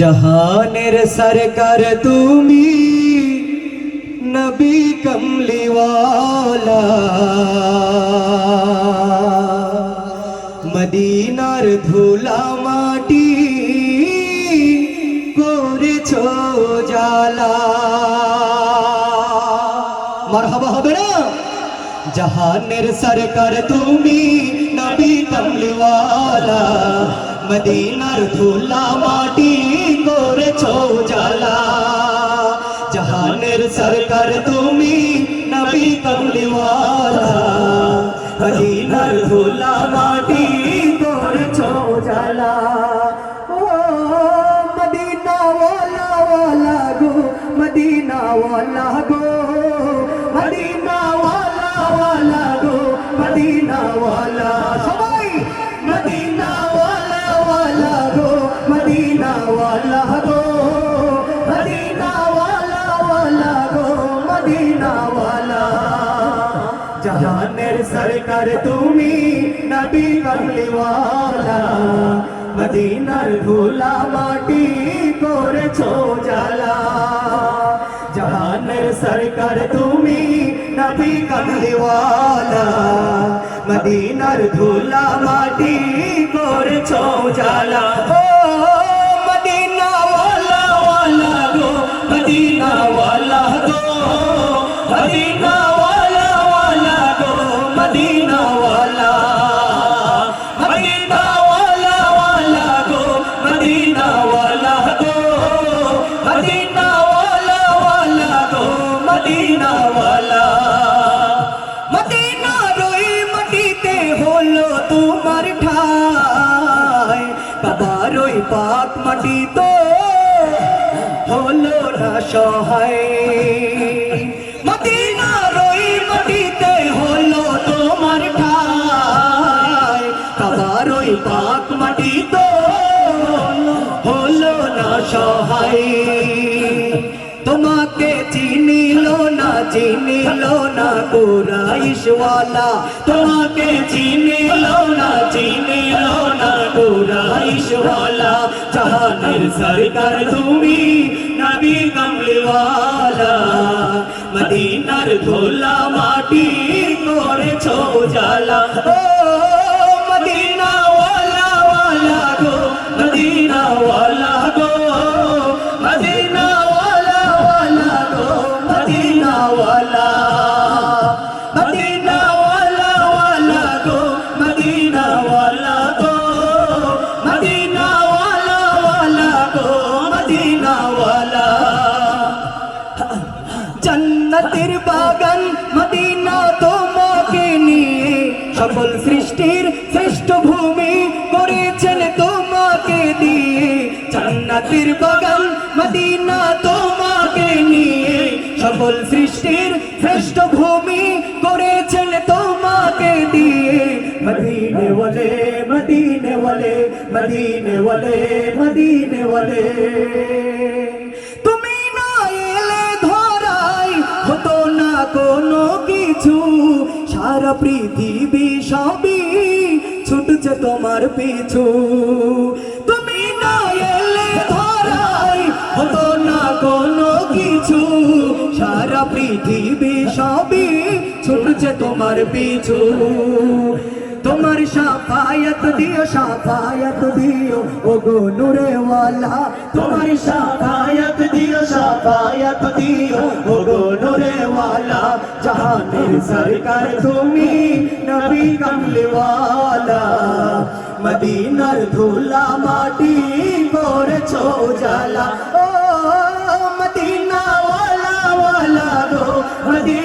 জাহানের সরকার তুমি নবী কমলিওয়ালা। মদিনার ধুলা মাটি করেছ জালা মারহাবা হবে না? জাহানের সরকার তুমি নবী কমলিওয়ালা মদিনার ধুলা মাটি করেছ জালা জাহানের সরকার তুমি নবী কমলিওয়ালা মদিনার ধুলা মাটি করেছ জালা ও মদিনা ওয়ালা ওয়ালা গো মদিনা ওয়ালা গো মদিনা ওয়ালা ওয়ালা গো মদিনা ওয়ালা সবাই জাহানের সরকার তুমি নবী কমলিওয়ালা মদিনার ধুলা মাটি করেছ জালা জাহানের সরকার তুমি নবী কমলিওয়ালা মদিনার ধুলা মাটি করেছ জালা ও মদিনা ওয়ালা মদিনা রই মাটিতে হলো তোমার ঠাই। বাবার ওই পাক মাটি তো হলো সহায়। মদিনা চিনিল না কুরাইশওয়ালা। তোমাকে চিনিল না চিনিল না কুরাইশওয়ালা। জাহানের সরকার তুমি, নবী কমলিওয়ালা মদিনার ধোলা মাটি করেছ জালা ও মদিনা ওয়ালা ওয়ালা গো মদিনা ওয়ালা জান্নাতের বাগান, মদিনা তোমাকে নিয়ে সকল সৃষ্টির শ্রেষ্ঠ ভূমি করেছেন তোমাকে দিয়ে। জান্নাতের বাগান, মদিনা তোমাকে নিয়ে সকল সৃষ্টির শ্রেষ্ঠ ভূমি করেছেন তোমাকে দিয়ে। মদিনে বলে মদিনে বলে মদিনে বলে মদিনে বলে। পৃথিবী সবই ছুটছে তোমার পিছু। তুমি না এলে ধরাই হতো না কোনো কিছু। সারা পৃথিবী সবই ছুটছে তোমার পিছু। তোমার সাফায়ত দিও সাফায়ত দিও ও গো নূরে ওয়ালা তোমার সাফায়ত দিও সাফায়ত দিও ও গো নূরে ওয়ালা জাহানের সরকার তুমি নবী কমলে ওয়ালা মদিনার ধুলা মাটি করেছ জালা ও মদিনা ওয়ালা ওয়ালা গো মদিনা